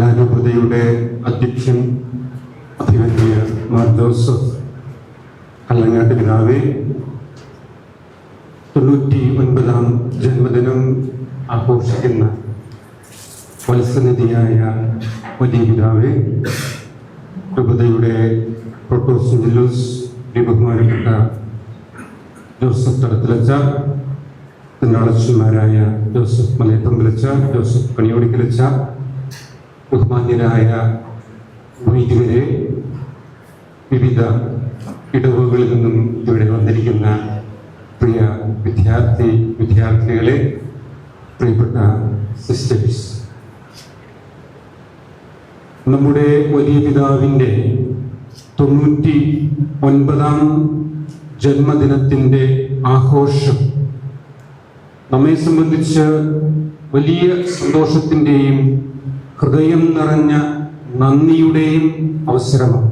പാലാരൂപതയുടെ അധ്യക്ഷൻ അഭിമന്യ മാർ ജോസഫ് കല്ലങ്ങാട്ട് പിതാവെ തൊണ്ണൂറ്റി ഒൻപതാം ജന്മദിനം ആഘോഷിക്കുന്ന വത്സനിധിയായ വലിയ പിതാവെ രൂപതയുടെ ജില്ലൂസ് ബഹുമാനപ്പെട്ട ജോസഫ് തടത്തിലച്ച പിന്നാളച്ചന്മാരായ ജോസഫ് മലയത്തമ്പലച്ച ജോസഫ് കണിയോടിക്കലച്ച ബഹുമാന്യരായ വൈദികരെ വിവിധ ഇടവുകളിൽ നിന്നും ഇവിടെ വന്നിരിക്കുന്ന പ്രിയ വിദ്യാർത്ഥി വിദ്യാർത്ഥികളെ പ്രിയപ്പെട്ട സിസ്റ്റേഴ്സ്. നമ്മുടെ വലിയ പിതാവിന്റെ തൊണ്ണൂറ്റി ഒൻപതാം ജന്മദിനത്തിന്റെ ആഘോഷം നമ്മെ സംബന്ധിച്ച് വലിയ സന്തോഷത്തിന്റെയും ഹൃദയം നിറഞ്ഞ നന്ദിയുടെയും അവസരമാണ്.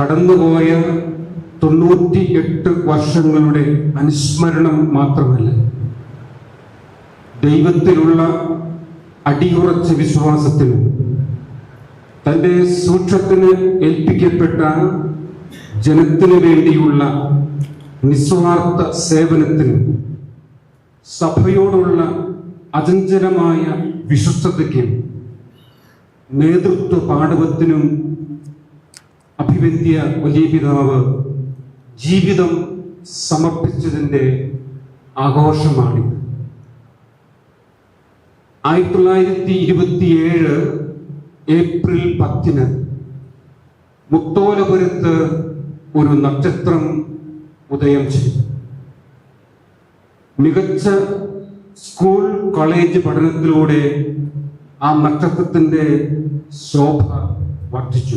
കടന്നുപോയ തൊണ്ണൂറ്റി എട്ട് വർഷങ്ങളുടെ അനുസ്മരണം മാത്രമല്ല ദൈവത്തിലുള്ള അടിയുറച്ച വിശ്വാസത്തിനും തന്റെ സൂക്ഷത്തിന് ഏൽപ്പിക്കപ്പെട്ട ജനത്തിനു വേണ്ടിയുള്ള നിസ്വാർത്ഥ സേവനത്തിനും സഭയോടുള്ള അചഞ്ചലമായ വിശ്വസ്തതയ്ക്കും നേതൃത്വ പാഠവത്തിനും അഭിവന്ധ്യ വലിയ പിതാവ് ജീവിതം സമർപ്പിച്ചതിന്റെ ആഘോഷമാണിത് ആയിരത്തി തൊള്ളായിരത്തി ഇരുപത്തിയേഴ് ഏപ്രിൽ പത്തിന് മുത്തോലപുരത്ത് ഒരു നക്ഷത്രം ഉദയം ചെയ്തു. മികച്ച സ്കൂൾ കോളേജ് പഠനത്തിലൂടെ ആ നക്ഷത്രത്തിന്റെ ശോഭ വർദ്ധിച്ചു.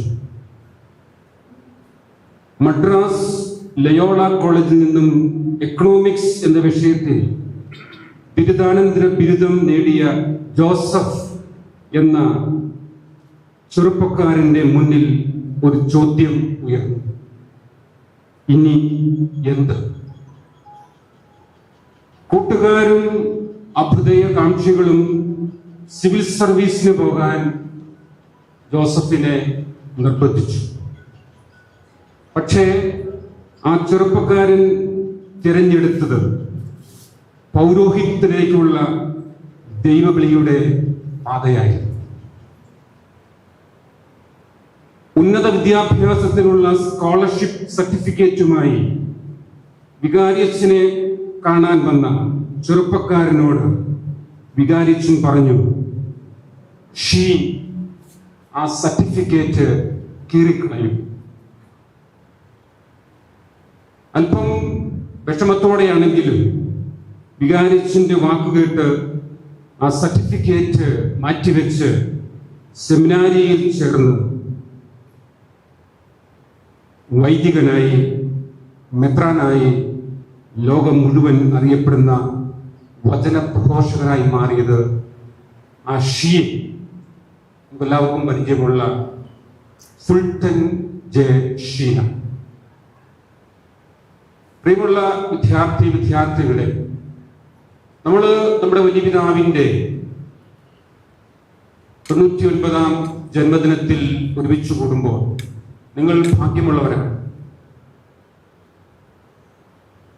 മദ്രാസ് ലയോള കോളേജിൽ നിന്നും എക്കണോമിക്സ് എന്ന വിഷയത്തിൽ ബിരുദാനന്തര ബിരുദം നേടിയ ജോസഫ് എന്ന ചെറുപ്പക്കാരന്റെ മുന്നിൽ ഒരു ചോദ്യം ഉയർന്നു. ഇനി എന്ത്? കൂട്ടുകാരും അഭ്യുദയകാംക്ഷികളും സിവിൽ സർവീസിന് പോകാൻ ജോസഫിനെ നിർബന്ധിച്ചു. പക്ഷേ ആ ചെറുപ്പക്കാരൻ തിരഞ്ഞെടുത്തത് പൗരോഹിത്യത്തിലേക്കുള്ള ദൈവവിളിയുടെ പാതയായിരുന്നു. ഉന്നത വിദ്യാഭ്യാസത്തിനുള്ള സ്കോളർഷിപ്പ് സർട്ടിഫിക്കറ്റുമായി വികാരിയച്ഛനെ കാണാൻ വന്ന ചെറുപ്പക്കാരനോട് വികാരിച്ചൻ പറഞ്ഞു ഷീ ആ സർട്ടിഫിക്കറ്റ് കീറിക്കളയും. അല്പം വിഷമത്തോടെയാണെങ്കിലും വികാരിച്ചിന്റെ വാക്കുകേട്ട് ആ സർട്ടിഫിക്കറ്റ് മാറ്റിവെച്ച് സെമിനാരിയിൽ ചേർന്ന്. വൈദികനായി മെത്രാനായി ലോകം മുഴുവൻ അറിയപ്പെടുന്ന വചനപ്രഘോഷകനായി മാറിയത് ആ ഷീൻ എല്ലാവർക്കും പരിചയമുള്ള സുൽത്തൻ ജെ ഷീന. പ്രിയമുള്ള വിദ്യാർത്ഥി വിദ്യാർത്ഥികളെ നമ്മൾ നമ്മുടെ വലിയ പിതാവിന്റെ തൊണ്ണൂറ്റി ഒൻപതാം ജന്മദിനത്തിൽ ഒരുമിച്ച് കൂടുമ്പോൾ നിങ്ങൾ ഭാഗ്യമുള്ളവരാണ്.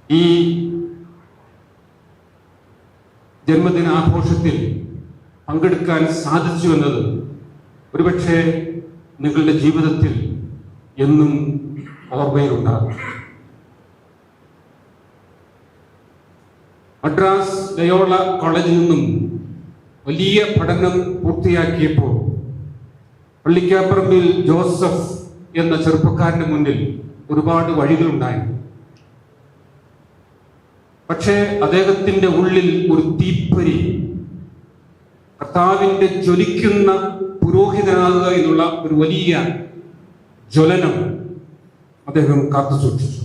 ഈ ജന്മദിനാഘോഷത്തിൽ പങ്കെടുക്കാൻ സാധിച്ചു എന്നത് ഒരുപക്ഷെ നിങ്ങളുടെ ജീവിതത്തിൽ എന്നും ഓർമ്മയിലുണ്ടാകും. മദ്രാസ് ലയോള കോളേജിൽ നിന്നും വലിയ പഠനം പൂർത്തിയാക്കിയപ്പോൾ പള്ളിക്കാപ്പറമ്പിൽ ജോസഫ് എന്ന ചെറുപ്പക്കാരന്റെ മുന്നിൽ ഒരുപാട് വഴികളുണ്ടായിരുന്നു. പക്ഷേ അദ്ദേഹത്തിന്റെ ഉള്ളിൽ ഒരു തീപ്പൊരി. കർത്താവിന്റെ ജ്വലിക്കുന്ന പുരോഹിതനാകുക എന്നുള്ള ഒരു വലിയ ജ്വലനം അദ്ദേഹം കാത്തു സൂക്ഷിച്ചു.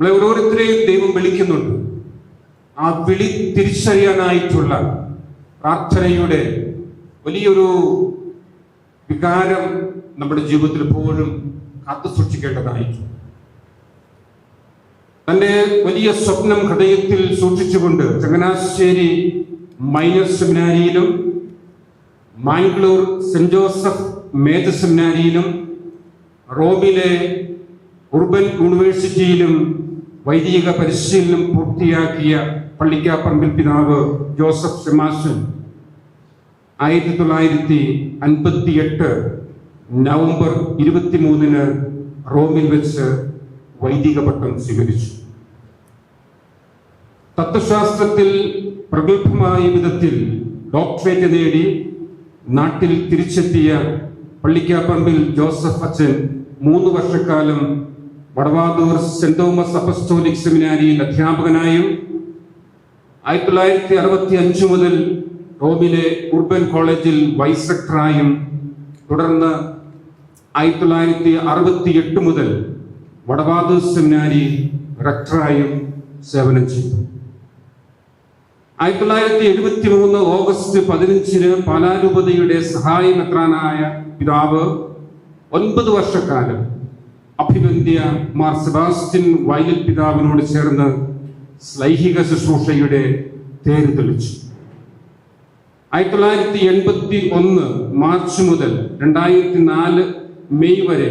നമ്മളെ ഓരോരുത്തരെയും ദൈവം വിളിക്കുന്നുണ്ട്. ആ വിളി തിരിച്ചറിയാനായിട്ടുള്ള പ്രാർത്ഥനയുടെ വലിയൊരു വികാരം നമ്മുടെ ജീവിതത്തിൽ പോലും കാത്തു സൂക്ഷിക്കേണ്ടതായിട്ടുണ്ട്. തന്റെ വലിയ സ്വപ്നം ഹൃദയത്തിൽ സൂക്ഷിച്ചുകൊണ്ട് ചങ്ങനാശ്ശേരി മൈനർ സെമിനാരിയിലും മാംഗ്ലൂർ സെന്റ് ജോസഫ് മേജർ സെമിനാരിയിലും റോമിലെ ഉർബൻ യൂണിവേഴ്സിറ്റിയിലും വൈദിക പരിശീലനം പൂർത്തിയാക്കിയ പള്ളിക്കാപ്പറമ്പിൽ പിതാവ് ജോസഫ് സെമാസൻ ആയിരത്തി തൊള്ളായിരത്തി അൻപത്തി എട്ട് നവംബർ ഇരുപത്തിമൂന്നിന് റോമിൽ വെച്ച് വൈദിക പട്ടം സ്വീകരിച്ചു. തത്വശാസ്ത്രത്തിൽ പ്രഗത്ഭമായ വിധത്തിൽ ഡോക്ടറേറ്റ് നേടി നാട്ടിൽ തിരിച്ചെത്തിയ പള്ളിക്കാപ്പറമ്പിൽ ജോസഫ് അച്ഛൻ മൂന്ന് വർഷക്കാലം വടവാതൂർ സെന്റ് തോമസ് അപ്പസ്റ്റോലിക് സെമിനാരിയിൽ അധ്യാപകനായും ആയിരത്തി തൊള്ളായിരത്തി അറുപത്തി അഞ്ച് മുതൽ റോമിലെ ഉർബൻ കോളേജിൽ വൈസ് സെക്ടറായും തുടർന്ന് ആയിരത്തി തൊള്ളായിരത്തി അറുപത്തി എട്ട് മുതൽ വടവാതൂർ സെമിനാരി റക്ടറായും സേവനം ചെയ്തു. ആയിരത്തി തൊള്ളായിരത്തി എഴുപത്തി മൂന്ന് ഓഗസ്റ്റ് പതിനഞ്ചിന് പാലാരൂപതയുടെ സഹായമെത്രാനായ പിതാവ് ഒൻപത് വർഷക്കാലം അഭിനന്ദ്യ മാർ സെബാസ്റ്റ്യൻ വയൽ പിതാവിനോട് ചേർന്ന് സ്ലൈഹിക ശുശ്രൂഷയുടെ തേര് തെളിച്ചു. ആയിരത്തി തൊള്ളായിരത്തി എൺപത്തി ഒന്ന് മാർച്ച് മുതൽ രണ്ടായിരത്തി നാല് മെയ് വരെ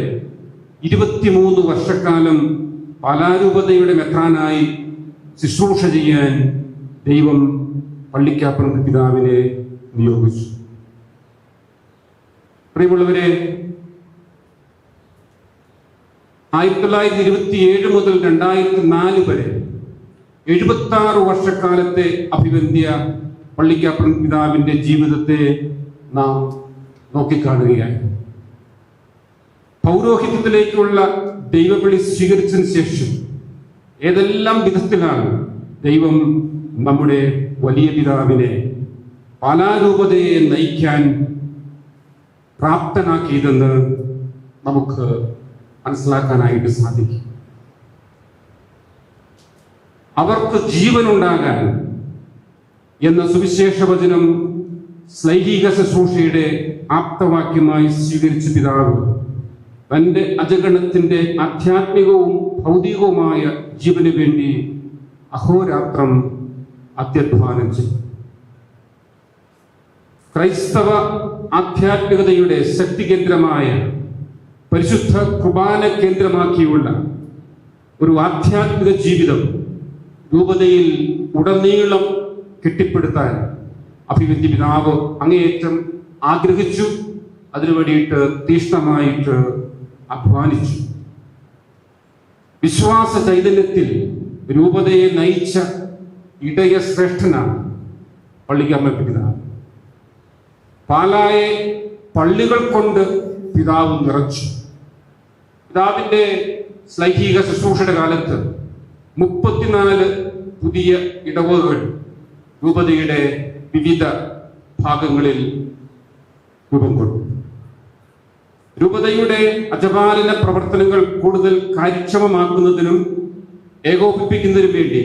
ഇരുപത്തിമൂന്ന് വർഷക്കാലം പാലാരൂപതയുടെ മെത്രാനായി ശുശ്രൂഷ ചെയ്യാൻ ദൈവം പള്ളിക്കാപ്പുറത്ത് പിതാവിനെ നിയോഗിച്ചു. പ്രിയമുള്ളവരെ ആയിരത്തി തൊള്ളായിരത്തി ഇരുപത്തി ഏഴ് മുതൽ രണ്ടായിരത്തി നാല് വരെ എഴുപത്തി ആറ് വർഷക്കാലത്തെ അഭിവന്ധ്യ പള്ളിക്കാപ്പുറം പിതാവിന്റെ ജീവിതത്തെ നാം നോക്കിക്കാണുകയാണ്. പൗരോഹിത്യത്തിലേക്കുള്ള ദൈവവിളി സ്വീകരിച്ചതിന് ശേഷം ഏതെല്ലാം വിധത്തിലാണ് ദൈവം നമ്മുടെ വലിയ പിതാവിനെ പാലാരൂപതയെ നയിക്കാൻ പ്രാപ്തനാക്കിയതെന്ന് നമുക്ക് മനസ്സിലാക്കാനായിട്ട് സാധിക്കും. അവർക്ക് ജീവനുണ്ടാകാൻ എന്ന സുവിശേഷ വചനം ശ്ലൈഹിക ശുശ്രൂഷയുടെ ആപ്തവാക്യമായി സ്വീകരിച്ച പിതാവ് തന്റെ അജഗണത്തിന്റെ ആധ്യാത്മികവും ഭൗതികവുമായ ജീവന് വേണ്ടി അഹോരാത്രം അത്യധ്വാനം ചെയ്യും. ക്രൈസ്തവ ആധ്യാത്മികതയുടെ ശക്തി കേന്ദ്രമായ പരിശുദ്ധ കുർബാന കേന്ദ്രമാക്കിയുള്ള ഒരു ആധ്യാത്മിക ജീവിതം രൂപതയിൽ ഉടനീളം കെട്ടിപ്പടുത്താൻ അഭിവൃദ്ധി പിതാവ് അങ്ങേയറ്റം ആഗ്രഹിച്ചു അതിനു വേണ്ടിയിട്ട് തീഷ്ണമായിട്ട് അധ്വാനിച്ചു. വിശ്വാസ ചൈതന്യത്തിൽ രൂപതയെ നയിച്ച ഇടയ ശ്രേഷ്ഠനാണ് പള്ളിക്കമ്മ പിതാവ്. പാലായെ പള്ളികൾ കൊണ്ട് പിതാവ് നിറച്ചു. പിതാവിന്റെ സ്ലൈഹിക ശുശ്രൂഷയുടെ കാലത്ത് മുപ്പത്തിനാല് പുതിയ ഇടവുകൾ രൂപതയുടെ വിവിധ ഭാഗങ്ങളിൽ രൂപം കൊണ്ടു. രൂപതയുടെ അജപാലന പ്രവർത്തനങ്ങൾ കൂടുതൽ കാര്യക്ഷമമാക്കുന്നതിനും ഏകോപിപ്പിക്കുന്നതിനും വേണ്ടി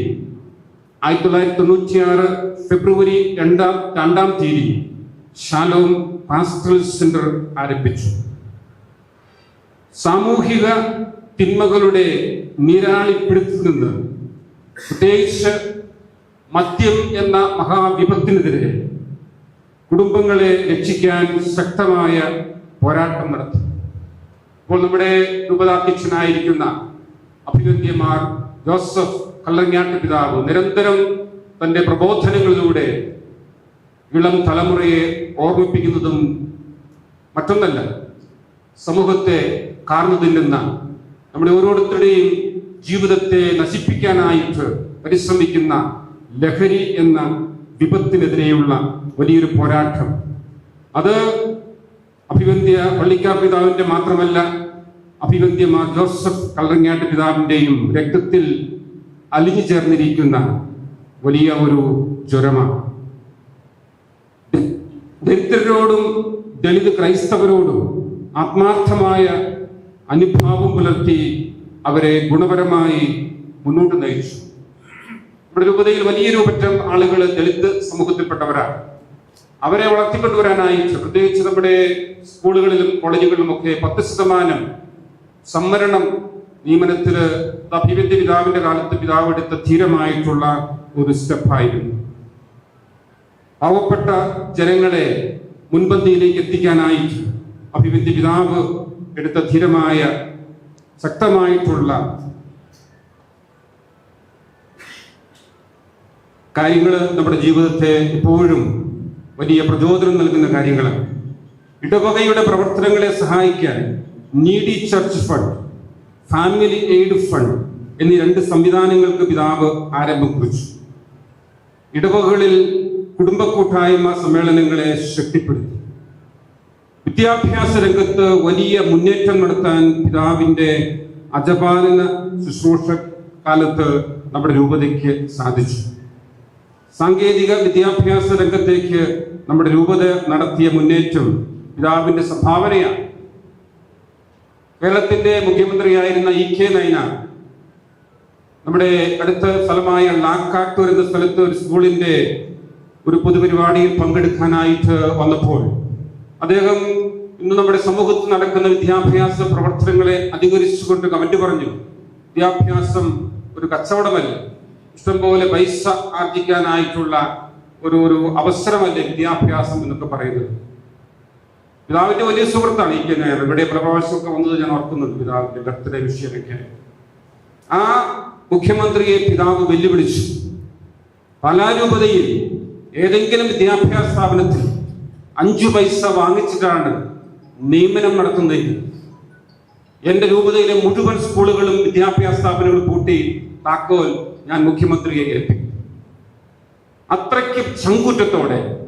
ആയിരത്തി തൊള്ളായിരത്തി തൊണ്ണൂറ്റിയാറ് ഫെബ്രുവരി രണ്ടാം രണ്ടാം തീയതി ഷാലോം പാസ്റ്റൽ സെന്റർ ആരംഭിച്ചു. സാമൂഹിക തിന്മകളുടെ നിരാളിപ്പിടുത്തിൽ നിന്ന് പ്രത്യേകിച്ച് മദ്യം എന്ന മഹാവിപത്തിനെതിരെ കുടുംബങ്ങളെ രക്ഷിക്കാൻ ശക്തമായ പോരാട്ടം നടത്തി. ഇപ്പോൾ നമ്മുടെ രൂപതാധ്യക്ഷനായിരിക്കുന്ന അഭിവന്ധ്യമാർ ജോസഫ് കല്ലങ്ങാട്ട് പിതാവ് നിരന്തരം തന്റെ പ്രബോധനങ്ങളിലൂടെ ഇളം തലമുറയെ ഓർമ്മിപ്പിക്കുന്നതും മറ്റൊന്നല്ല. സമൂഹത്തെ കാർന്നു തിന്നുന്ന നമ്മുടെ ഓരോരുത്തരുടെയും ജീവിതത്തെ നശിപ്പിക്കാനായിട്ട് പരിശ്രമിക്കുന്ന ലഹരി എന്ന വിപത്തിനെതിരെയുള്ള വലിയൊരു പോരാട്ടം. അത് അഭിവന്ധ്യ പള്ളിക്കാർ പിതാവിന്റെ മാത്രമല്ല അഭിവന്ധ്യമാർ ജോസഫ് കള്ളങ്ങാട്ട് പിതാവിന്റെയും രക്തത്തിൽ അലിഞ്ഞു ചേർന്നിരിക്കുന്ന വലിയ ഒരു ജ്വരമാണ്. ദരിദ്രരോടും ദളിത് ക്രൈസ്തവരോടും ആത്മാർത്ഥമായ അനുഭാവം പുലർത്തി അവരെ ഗുണപരമായി മുന്നോട്ട് നയിച്ചു. നമ്മുടെ രൂപതയിൽ വലിയ രൂപറ്റം ആളുകൾ ദളിത് സമൂഹത്തിൽപ്പെട്ടവരാണ്. അവരെ വളർത്തിക്കൊണ്ടുവരാനായിട്ട് പ്രത്യേകിച്ച് നമ്മുടെ സ്കൂളുകളിലും കോളേജുകളിലും ഒക്കെ പത്ത് ശതമാനം സംവരണം നിയമനത്തിൽ അഭിവൃദ്ധി പിതാവിന്റെ കാലത്ത് പിതാവ് എടുത്ത ധീരമായിട്ടുള്ള ഒരു സ്റ്റെപ്പായിരുന്നു. പാവപ്പെട്ട ജനങ്ങളെ മുൻപന്തിയിലേക്ക് എത്തിക്കാനായി അഭിവൃദ്ധി പിതാവ് എടുത്ത ധീരമായ ശക്തമായിട്ടുള്ള കാര്യങ്ങൾ നമ്മുടെ ജീവിതത്തെ എപ്പോഴും വലിയ പ്രചോദനം നൽകുന്ന കാര്യങ്ങളാണ്. ഇടവകയുടെ പ്രവർത്തനങ്ങളെ സഹായിക്കാൻ needy church fund family aid fund എന്നീ രണ്ട് സംവിധാനങ്ങൾക്ക് പിതാവ് ആരംഭം കുറിച്ചു ഇടവകളിൽ കുടുംബ കൂട്ടായ്മ സമ്മേളനങ്ങളെ ശക്തിപ്പെടുത്തി. വിദ്യാഭ്യാസ രംഗത്ത് വലിയ മുന്നേറ്റം നടത്താൻ പിതാവിന്റെ അജപാലന ശുശ്രൂഷ കാലത്ത് നമ്മുടെ രൂപതയ്ക്ക് സാധിച്ചു. സാങ്കേതിക വിദ്യാഭ്യാസ രംഗത്തേക്ക് നമ്മുടെ രൂപത നടത്തിയ മുന്നേറ്റം പിതാവിന്റെ സംഭാവനയാണ്. കേരളത്തിന്റെ മുഖ്യമന്ത്രിയായിരുന്ന ഇ കെ നൈന നമ്മുടെ അടുത്ത സ്ഥലമായ ലാക്കാട്ടൂർ എന്ന സ്ഥലത്ത് ഒരു സ്കൂളിന്റെ ഒരു പൊതുപരിപാടിയിൽ പങ്കെടുക്കാനായിട്ട് വന്നപ്പോൾ അദ്ദേഹം ഇന്ന് നമ്മുടെ സമൂഹത്തിൽ നടക്കുന്ന വിദ്യാഭ്യാസ പ്രവർത്തനങ്ങളെ അധികരിച്ചുകൊണ്ട് കമന്റ് പറഞ്ഞു. വിദ്യാഭ്യാസം ഒരു കച്ചവടമല്ല. ഇഷ്ടംപോലെ പൈസ ആർജിക്കാനായിട്ടുള്ള ഒരു ഒരു അവസരമല്ലേ വിദ്യാഭ്യാസം എന്നൊക്കെ പറയുന്നത്. പിതാവിന്റെ വലിയ സുഹൃത്താണ് ഈ കെ ഇവിടെ പല വന്നത് ഞാൻ ഓർക്കുന്നുണ്ട് പിതാവിന്റെ ബർത്ത്ഡേ വിഷയമൊക്കെ. ആ മുഖ്യമന്ത്രിയെ പിതാവ് വെല്ലുവിളിച്ചു. കലാരൂപതയിൽ ഏതെങ്കിലും വിദ്യാഭ്യാസ സ്ഥാപനത്തിൽ അഞ്ചു പൈസ വാങ്ങിച്ചിട്ടാണ് നിയമനം നടത്തുന്നതെങ്കിൽ എന്റെ രൂപതയിലെ മുഴുവൻ സ്കൂളുകളും വിദ്യാഭ്യാസ സ്ഥാപനങ്ങളും പൂട്ടി താക്കോൽ ഞാൻ മുഖ്യമന്ത്രിയെ ഏൽപ്പിക്കും. അത്രയ്ക്ക് ചങ്കുറ്റത്തോടെ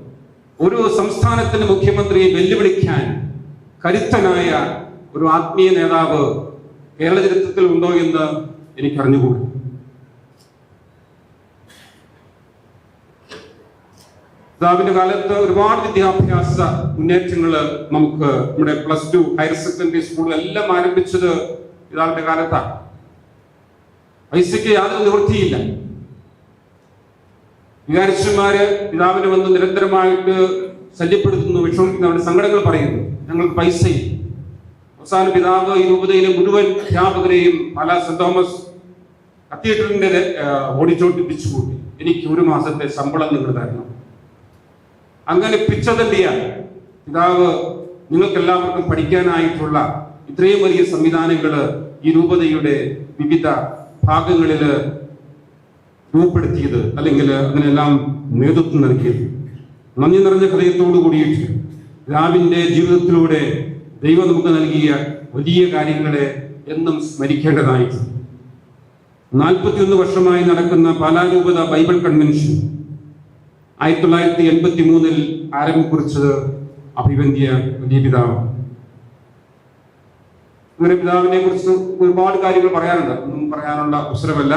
ഒരു സംസ്ഥാനത്തിന്റെ മുഖ്യമന്ത്രിയെ വെല്ലുവിളിക്കാൻ കരുത്തനായ ഒരു ആത്മീയ നേതാവ് കേരള ചരിത്രത്തിൽ ഉണ്ടോ എന്ന് എനിക്കറിഞ്ഞുകൂടി. പിതാവിന്റെ കാലത്ത് ഒരുപാട് വിദ്യാഭ്യാസ മുന്നേറ്റങ്ങൾ നമുക്ക് നമ്മുടെ പ്ലസ് ടു ഹയർ സെക്കൻഡറി സ്കൂളിലെല്ലാം ആരംഭിച്ചത് പിതാവിന്റെ കാലത്താണ് പൈസയ്ക്ക് യാതൊരു നിവൃത്തിയില്ല. വികാരിച്ചന്മാര് പിതാവിനെ വന്ന് നിരന്തരമായിട്ട് ശല്യപ്പെടുത്തുന്നു വിഷമിക്കുന്നു അവരുടെ സങ്കടങ്ങൾ പറയുന്നു. ഞങ്ങൾക്ക് പൈസയില്ല. അവസാന പിതാവ് ഈ രൂപതയിലെ മുഴുവൻ അധ്യാപകരെയും പല സെന്റ് തോമസ് കത്തീഡ്രലിന്റെ ഓടിച്ചോട്ടിപ്പിച്ചു പിച്ചുകൂട്ടി എനിക്ക് ഒരു മാസത്തെ ശമ്പളം നിങ്ങൾ തരണം. അങ്ങനെ പിച്ചതല്ലിയാണ് പിതാവ് നിങ്ങൾക്ക് എല്ലാവർക്കും പഠിക്കാനായിട്ടുള്ള ഇത്രയും വലിയ സംവിധാനങ്ങൾ ഈ രൂപതയുടെ വിവിധ ഭാഗങ്ങളിൽ രൂപപ്പെടുത്തിയത് അല്ലെങ്കിൽ അതിനെല്ലാം നേതൃത്വം നൽകിയത്. നന്ദി നിറഞ്ഞ ഹൃദയത്തോടു കൂടിയിട്ട് രാവിന്റെ ജീവിതത്തിലൂടെ ദൈവം നമുക്ക് നൽകിയ വലിയ കാര്യങ്ങളെ എന്നും സ്മരിക്കേണ്ടതായി. നാൽപ്പത്തിയൊന്ന് വർഷമായി നടക്കുന്ന പാലാരൂപത ബൈബിൾ കൺവെൻഷൻ ആയിരത്തി തൊള്ളായിരത്തി എൺപത്തി മൂന്നിൽ ആരംഭം കുറിച്ചത് അഭിവന്ധ്യ വലിയ പിതാവ്. അങ്ങനെ പിതാവിനെ കുറിച്ച് ഒരുപാട് കാര്യങ്ങൾ പറയാനുണ്ട്. ഒന്നും പറയാനുള്ള അവസരമല്ല.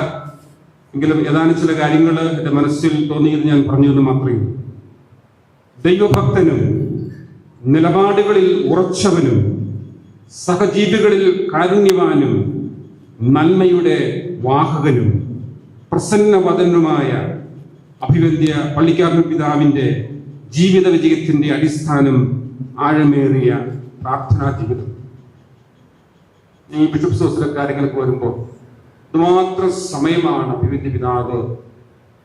എങ്കിലും ഏതാനും ചില കാര്യങ്ങൾ എന്റെ മനസ്സിൽ തോന്നിയത് ഞാൻ പറഞ്ഞു എന്ന് മാത്രമേ ദൈവഭക്തനും നിലപാടുകളിൽ ഉറച്ചവനും സഹജീവികളിൽ കാരുണ്യവാനും നന്മയുടെ വാഹകനും പ്രസന്നവദനുമായ അഭിവന്ധ്യ പള്ളിക്കാരൻ പിതാവിന്റെ ജീവിത വിജയത്തിന്റെ അടിസ്ഥാനം ആഴമേറിയ പ്രാർത്ഥനാ ജീവിതം. ഈ ബിഷപ്പ് സോസിലെ കാര്യങ്ങൾക്ക് വരുമ്പോൾ ഇതുമാത്രം സമയമാണ് അഭിവന്ധ്യ പിതാവ്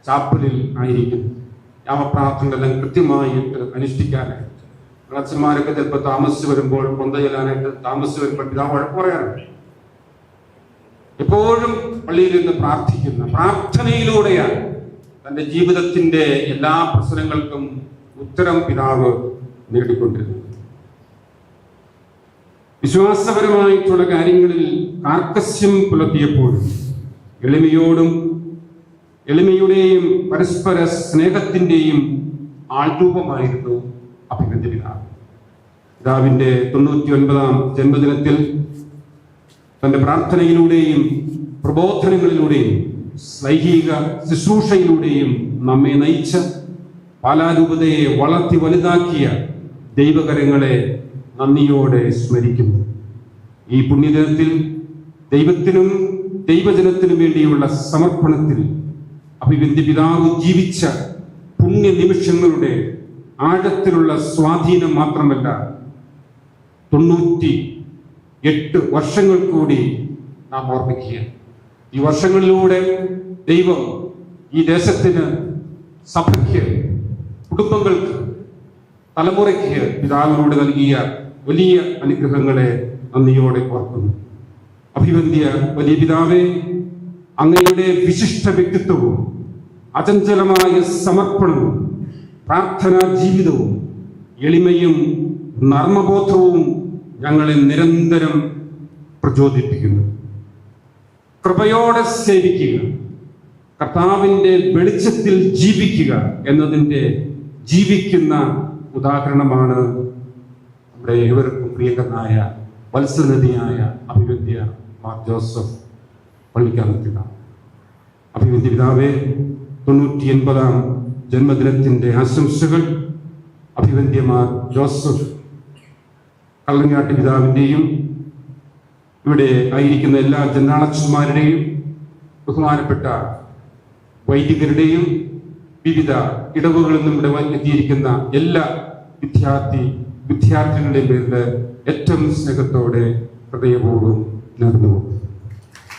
ചാപ്പലിൽ ആയിരിക്കുന്നത്. യാമപ്രാർത്ഥനകളെല്ലാം കൃത്യമായിട്ട് അനുഷ്ഠിക്കാനായിട്ട്. അച്ഛന്മാരൊക്കെ ചിലപ്പോൾ താമസിച്ച് വരുമ്പോൾ പൊന്ത ചെല്ലാനായിട്ട് താമസിച്ച് വരുമ്പോൾ പിതാവ് വഴക്ക് പറയാറുണ്ട്. എപ്പോഴും പള്ളിയിൽ നിന്ന് പ്രാർത്ഥിക്കുന്ന പ്രാർത്ഥനയിലൂടെയാണ് തന്റെ ജീവിതത്തിന്റെ എല്ലാ പ്രശ്നങ്ങൾക്കും ഉത്തരം പിതാവ് നേടിക്കൊണ്ടിരുന്നത്. വിശ്വാസപരമായിട്ടുള്ള കാര്യങ്ങളിൽ കാർക്കസ്യം പുലർത്തിയപ്പോഴും എളിമയോടും എളിമയുടെയും പരസ്പര സ്നേഹത്തിന്റെയും ആൾരൂപമായിരുന്നു അഭിനന്ദ പിതാവ് പിതാവിന്റെ തൊണ്ണൂറ്റി ഒൻപതാം ജന്മദിനത്തിൽ തന്റെ പ്രാർത്ഥനയിലൂടെയും പ്രബോധനങ്ങളിലൂടെയും സൈഹിക ശുശ്രൂഷയിലൂടെയും നമ്മെ നയിച്ച പാലാരൂപതയെ വളർത്തി വലുതാക്കിയ ദൈവകരങ്ങളെ നന്ദിയോടെ സ്മരിക്കുന്നു. ഈ പുണ്യദിനത്തിൽ ദൈവത്തിനും ദൈവജനത്തിനും വേണ്ടിയുള്ള സമർപ്പണത്തിൽ അഭിവന്ധ്യ പിതാവ് ജീവിച്ച പുണ്യ നിമിഷങ്ങളുടെ ആഴത്തിലുള്ള സ്വാധീനം മാത്രമല്ല തൊണ്ണൂറ്റി എട്ട് വർഷങ്ങൾ കൂടി നാം ഓർമ്മിക്കുക ഈ വർഷങ്ങളിലൂടെ ദൈവം ഈ ദേശത്തിന് സഭയ്ക്ക് കുടുംബങ്ങൾക്ക് തലമുറയ്ക്ക് പിതാവിനോട് നൽകിയ വലിയ അനുഗ്രഹങ്ങളെ നന്ദിയോടെ ഓർക്കുന്നു. അഭിവന്ധ്യ വലിയ പിതാവേ അങ്ങയുടെ വിശിഷ്ട വ്യക്തിത്വവും അചഞ്ചലമായ സമർപ്പണവും പ്രാർത്ഥനാ ജീവിതവും എളിമയും നർമ്മബോധവും ഞങ്ങളെ നിരന്തരം പ്രചോദിപ്പിക്കുന്നു. കൃപയോടെ സേവിക്കുക കർത്താവിന്റെ വെളിച്ചത്തിൽ ജീവിക്കുക എന്നതിന്റെ ജീവിക്കുന്ന ഉദാഹരണമാണ് നമ്മുടെ ഏവർക്കും പ്രിയങ്കനായ വത്സനദിയായ അഭിവന്ധ്യ മാർ ജോസഫ് പള്ളിക്കാലത്തിന അഭിവന്ധ്യ പിതാവെ തൊണ്ണൂറ്റി എൺപതാം ജന്മദിനത്തിന്റെ ആശംസകൾ അഭിവന്ധ്യമാർ ജോസഫ് കള്ളങ്ങാട്ട് പിതാവിന്റെയും ഇവിടെ ആയിരിക്കുന്ന എല്ലാ ജനാളച്ചന്മാരുടെയും ബഹുമാനപ്പെട്ട വൈദികരുടെയും വിവിധ ഇടവുകളിൽ നിന്നും ഇവിടെ എത്തിയിരിക്കുന്ന എല്ലാ വിദ്യാർത്ഥി വിദ്യാർത്ഥികളുടെയും പേരിൽ ഏറ്റവും സ്നേഹത്തോടെ ഹൃദയപൂർവം നേർന്നു